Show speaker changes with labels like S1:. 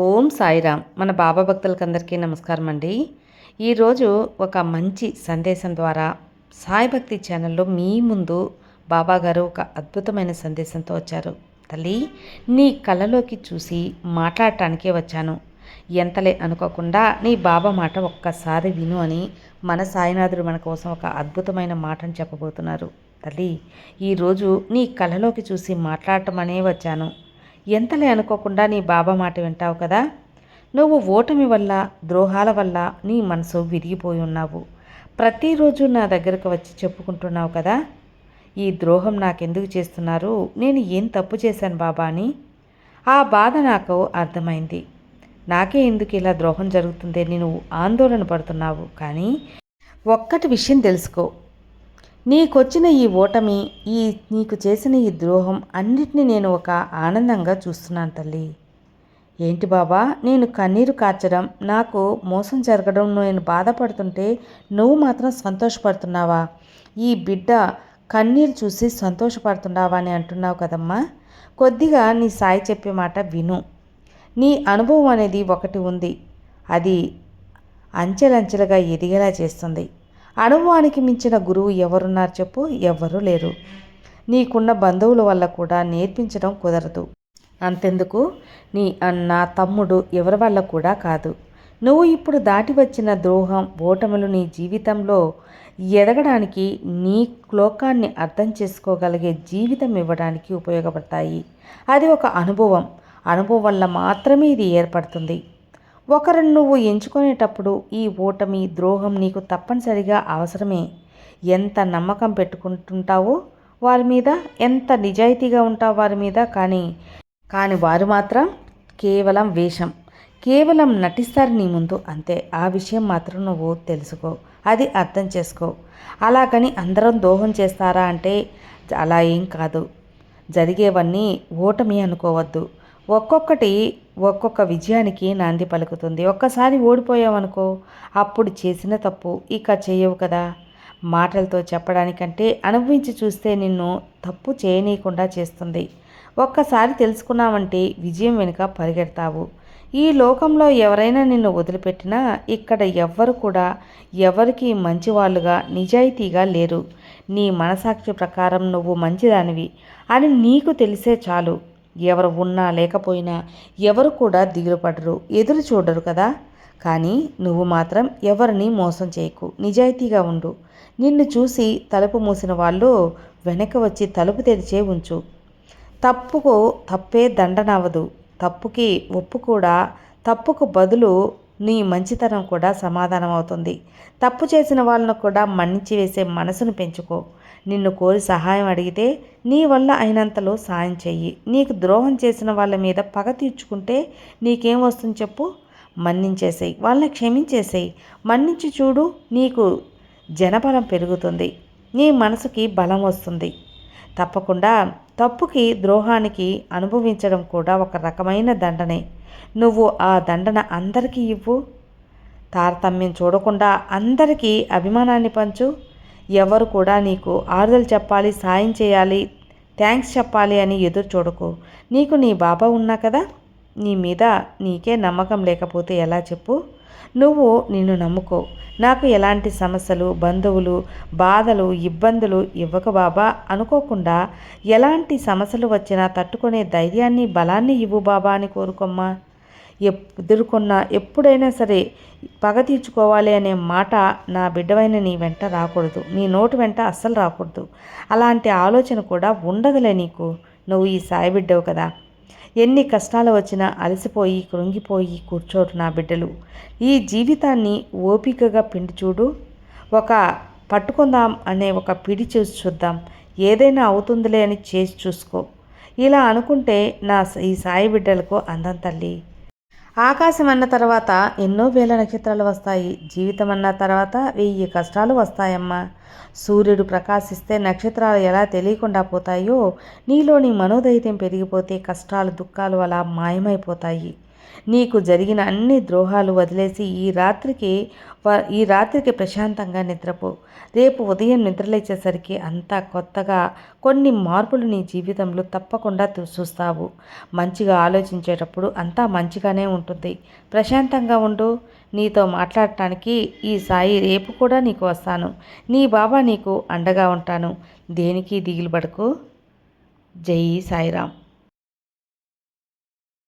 S1: ఓం సాయిరామ్. మన బాబా భక్తులకు అందరికీ నమస్కారం అండి ఈరోజు ఒక మంచి సందేశం ద్వారా సాయి భక్తి ఛానల్లో మీ ముందు బాబా గారు ఒక అద్భుతమైన సందేశంతో వచ్చారు. తల్లి నీ కళ్ళలోకి చూసి మాట్లాడటానికే వచ్చాను. ఎంతలే అనుకోకుండా నీ బాబా మాట ఒక్కసారి విను అని మన సాయినాథుడు మన కోసం ఒక అద్భుతమైన మాటను చెప్పబోతున్నారు. తల్లి ఈరోజు నీ కళ్ళలోకి చూసి మాట్లాడటం అనే వచ్చాను. ఎంతలే అనుకోకుండా నీ బాబా మాట వింటావు కదా? నువ్వు ఓటమి వల్ల ద్రోహాల వల్ల నీ మనసు విరిగిపోయి ఉన్నావు. ప్రతిరోజు నా దగ్గరకు వచ్చి చెప్పుకుంటున్నావు కదా? ఈ ద్రోహం నాకెందుకు చేస్తున్నారు? నేను ఏం తప్పు చేశాను బాబా అని? ఆ బాధ నాకు అర్థమైంది. నాకే ఎందుకు ఇలా ద్రోహం జరుగుతుంది? నేను ఆందోళన పడుతున్నావు. కానీ ఒక్కటి విషయం తెలుసుకో. నీకొచ్చిన ఈ ఓటమి ఈ నీకు చేసిన ఈ ద్రోహం అన్నిటినీ నేను ఒక ఆనందంగా చూస్తున్నాను తల్లి. ఏంటి బాబా నేను కన్నీరు కార్చడం నాకు మోసం జరగడం నేను బాధపడుతుంటే నువ్వు మాత్రం సంతోషపడుతున్నావా? ఈ బిడ్డ కన్నీరు చూసి సంతోషపడుతున్నావా అని అంటున్నావు కదమ్మా? కొద్దిగా నీ సాయి చెప్పే మాట విను. నీ అనుభవం అనేది ఒకటి ఉంది. అది అంచెలంచెలుగా ఎదిగేలా చేస్తుంది. అనుభవానికి మించిన గురువు ఎవరున్నారు చెప్పు? ఎవ్వరూ లేరు. నీకున్న బంధువుల వల్ల కూడా నేర్పించడం కుదరదు. అంతెందుకు? నీ అన్న తమ్ముడు ఎవరి వల్ల కూడా కాదు. నువ్వు ఇప్పుడు దాటి వచ్చిన ద్రోహం ఓటములు నీ జీవితంలో ఎదగడానికి నీ లోకాన్ని అర్థం చేసుకోగలిగే జీవితం ఇవ్వడానికి ఉపయోగపడతాయి. అది ఒక అనుభవం. అనుభవం వల్ల మాత్రమే ఇది ఏర్పడుతుంది. ఒకరిని నువ్వు ఎంచుకునేటప్పుడు ఈ ఓటమి ద్రోహం నీకు తప్పనిసరిగా అవసరమే. ఎంత నమ్మకం పెట్టుకుంటుంటావో వారి మీద ఎంత నిజాయితీగా ఉంటావు వారి మీద కానీ కానీ వారు మాత్రం కేవలం వేషం. కేవలం నటిస్తారు నీ ముందు అంతే. ఆ విషయం మాత్రం నువ్వు తెలుసుకో. అది అర్థం చేసుకో. అలాగని అందరం దోహం చేస్తారా అంటే అలా ఏం కాదు. జరిగేవన్నీ ఓటమి అనుకోవద్దు. ఒక్కొక్కటి ఒక్కొక్క విజయానికి నాంది పలుకుతుంది. ఒక్కసారి ఓడిపోయావనుకో అప్పుడు చేసిన తప్పు ఇక చేయవు కదా. మాటలతో చెప్పడానికంటే అనుభవించి చూస్తే నిన్ను తప్పు చేయనీయకుండా చేస్తుంది. ఒక్కసారి తెలుసుకున్నావంటే విజయం వెనుక పరిగెడతావు. ఈ లోకంలో ఎవరైనా నిన్ను వదిలిపెట్టినా ఇక్కడ ఎవ్వరు కూడా ఎవరికి మంచివాళ్ళుగా నిజాయితీగా లేరు. నీ మనసాక్షి ప్రకారం నువ్వు మంచిదానివి అని నీకు తెలిసే చాలు. ఎవరు ఉన్నా లేకపోయినా ఎవరు కూడా దిగులు పడరు ఎదురు చూడరు కదా. కానీ నువ్వు మాత్రం ఎవరిని మోసం చేయకు నిజాయితీగా ఉండు. నిన్ను చూసి తలుపు మూసిన వాళ్ళు వెనక వచ్చి తలుపు తెరిచే ఉంచు. తప్పుకు తప్పే దండనవదు తప్పుకి ఒప్పు కూడా తప్పుకు బదులు నీ మంచితనం కూడా సమాధానం అవుతుంది తప్పు చేసిన వాళ్ళను కూడా మన్నించి వేసే మనసును పెంచుకో. నిన్ను కోరి సహాయం అడిగితే నీ వల్ల అయినంతలో సాయం చెయ్యి. నీకు ద్రోహం చేసిన వాళ్ళ మీద పగ తీర్చుకుంటే నీకేం వస్తుంది చెప్పు? మన్నించేసేయి. వాళ్ళని క్షమించేసేయి. మన్నించి చూడు నీకు జనబలం పెరుగుతుంది. నీ మనసుకి బలం వస్తుంది. తప్పకుండా తప్పుకి ద్రోహానికి అనుభవించడం కూడా ఒక రకమైన దండనే. నువ్వు ఆ దండన అందరికీ ఇవ్వు. తారతమ్యం చూడకుండా అందరికీ అభిమానాన్ని పంచు. ఎవరు కూడా నీకు ఆరుదలు చెప్పాలి సాయం చేయాలి థ్యాంక్స్ చెప్పాలి అని ఎదురు చూడకు. నీకు నీ బాబా ఉన్నా కదా? నీ మీద నీకే నమ్మకం లేకపోతే ఎలా చెప్పు? నువ్వు నిన్ను నమ్ముకో. నాకు ఎలాంటి సమస్యలు బంధువులు బాధలు ఇబ్బందులు ఇవ్వక బాబా అనుకోకుండా ఎలాంటి సమస్యలు వచ్చినా తట్టుకునే ధైర్యాన్ని బలాన్ని ఇవ్వు బాబా అని కోరుకోమ్మా. ఎదుర్కొన్న ఎప్పుడైనా సరే పగ తీర్చుకోవాలి అనే మాట నా బిడ్డవైన నీ వెంట రాకూడదు. నీ నోటి వెంట అస్సలు రాకూడదు. అలాంటి ఆలోచన కూడా ఉండదులే నీకు. నువ్వు ఈ సాయి బిడ్డవు కదా. ఎన్ని కష్టాలు వచ్చినా అలసిపోయి కృంగిపోయి కూర్చోరు నా బిడ్డలు. ఈ జీవితాన్ని ఓపికగా పిండి చూడు. ఒక పట్టుకుందాం అనే ఒక పిడి చూసి చూద్దాం. ఏదైనా అవుతుందిలే అని చేసి చూసుకో. ఇలా అనుకుంటే నా ఈ సాయి బిడ్డలకు అందం తల్లి. ఆకాశం అన్న తర్వాత ఎన్నో వేల నక్షత్రాలు వస్తాయి. జీవితం అన్న తర్వాత వెయ్యి కష్టాలు వస్తాయమ్మా. సూర్యుడు ప్రకాశిస్తే నక్షత్రాలు ఎలా తెలియకుండా పోతాయో నీలోని మనోధైర్యం పెరిగిపోతే కష్టాలు దుఃఖాలు అలా మాయమైపోతాయి. నీకు జరిగిన అన్ని ద్రోహాలు వదిలేసి ఈ రాత్రికి వ- ఈ రాత్రికి ప్రశాంతంగా నిద్రపో. రేపు ఉదయం నిద్రలేచేసరికి అంతా కొత్తగా కొన్ని మార్పులు నీ జీవితంలో తప్పకుండా చూస్తావు. మంచిగా ఆలోచించేటప్పుడు అంతా మంచిగానే ఉంటుంది. ప్రశాంతంగా ఉండు. నీతో మాట్లాడటానికి ఈ సాయి రేపు కూడా నీకు వస్తాను. నీ బాబా నీకు అండగా ఉంటాను. దేనికి దిగులు పడకు? జై సాయిరామ్.